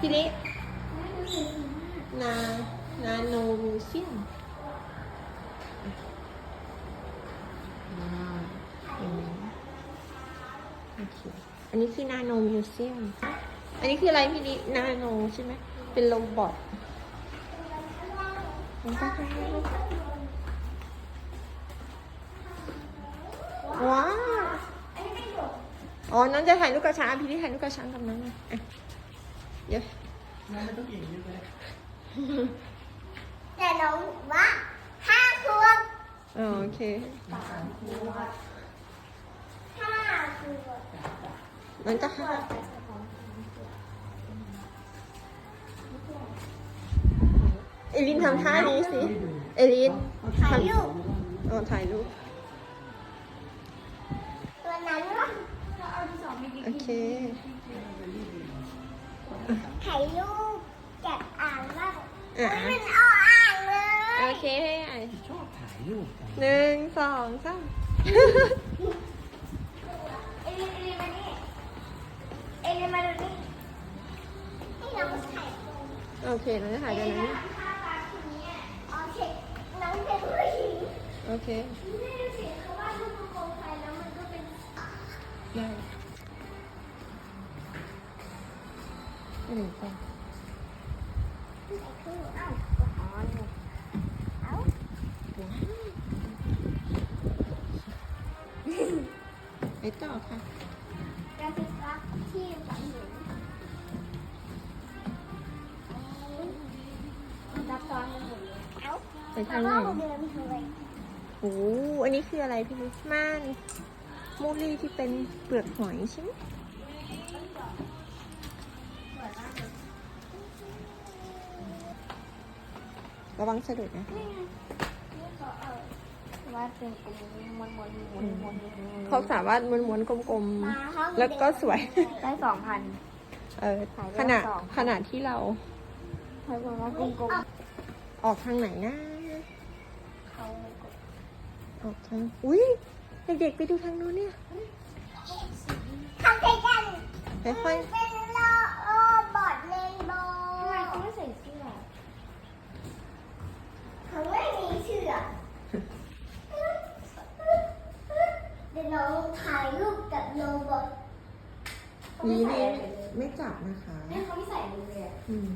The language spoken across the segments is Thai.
พี่ลินานาโนมิวเซียมอ๋ออันนี้คือนาโนมิวเซียม อันนี้คืออะไรพี่ลินาโนใช่ไหม เป็นโรบอทว้าวอ๋อ น้องจะถ่ายรูปกระช้างพี่ลิถ่ายรูปกระช้างกับน้องหน่ อยอะน้ำไม่ต้องเองเยอะเลยแต่น้องว่าห้าขวบอ๋อโอเคห้าขวบมันจะห้าเอลินทำท่านี้สิ เอลินถ่ายรูปอ๋อถ่ายรูปตัวนั้นว่าโอเค ถ่ายรูปจากอ่างบ้างอะ มันเอาอ่างเลยโอเคให้อ่านชอบถ่ายรูปกันหนึ่งสองสามเอลินเอลินมานี่เอลินมาดูนี่ให้น้องถ่ายตรงโอเคเราจะถ่ายตรงนั้นถ้ารักคนนี้โอเคน้องเป็นผู้หญิงโอเคนี่ดูสิเขาวาดรูปโคมไฟแล้วมันก็เป็น ได้ องไอ้คือเอ้าอ๋อนี่เอ้าไปต่อค่ะกราฟิกที่ฝันเห็นรับซ้อนกันหมดเลยเอ้าไปทางไหนแล้วก็เดินทางไหนโอ้อันนี้คืออะไรพี่ลิสม่านมูลี่ที่เป็นเปลือกหอยใช่ไหม ระวังสะดุดนะเขาเป็นกลมมวนมวนมวนมวนเขาสามารถม้วนๆกลมๆ แล้วก็สวย ได้สองพัน เออขนาดขนาดที่เราใช้ความว่ากลมกลมออกทางไหนนะเขาออกทาง อุ้ยเด็กๆไปดูทางนู้นเนี่ยทำใช้กันค่อยป็นโลโลบอทเรนโบว์ทำไมเขาไม่ใส่เสื้อเขาไม่มีเสื้อเดี๋ยวน้องถ่ายรูปกับ โรบอทๆนี่นี่ไม่จับนะคะเนี่ยเขาไม่ใส่เลยอะอืม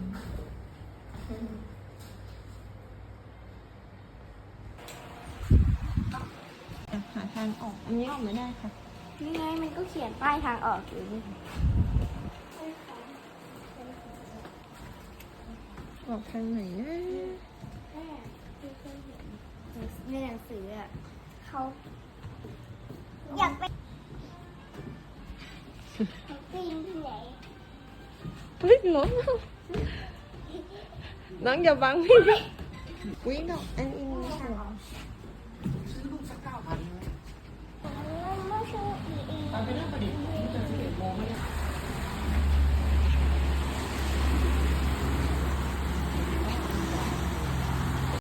อะหาทางออก อันนี้ออกไม่ได้ค่ะ นี่ไงมันก็เขียนป้ายทางออกอยู่นี่ออกทางไหนนะในหนังสืออะเขาอยากไป เฮ้ยล้มน้องอ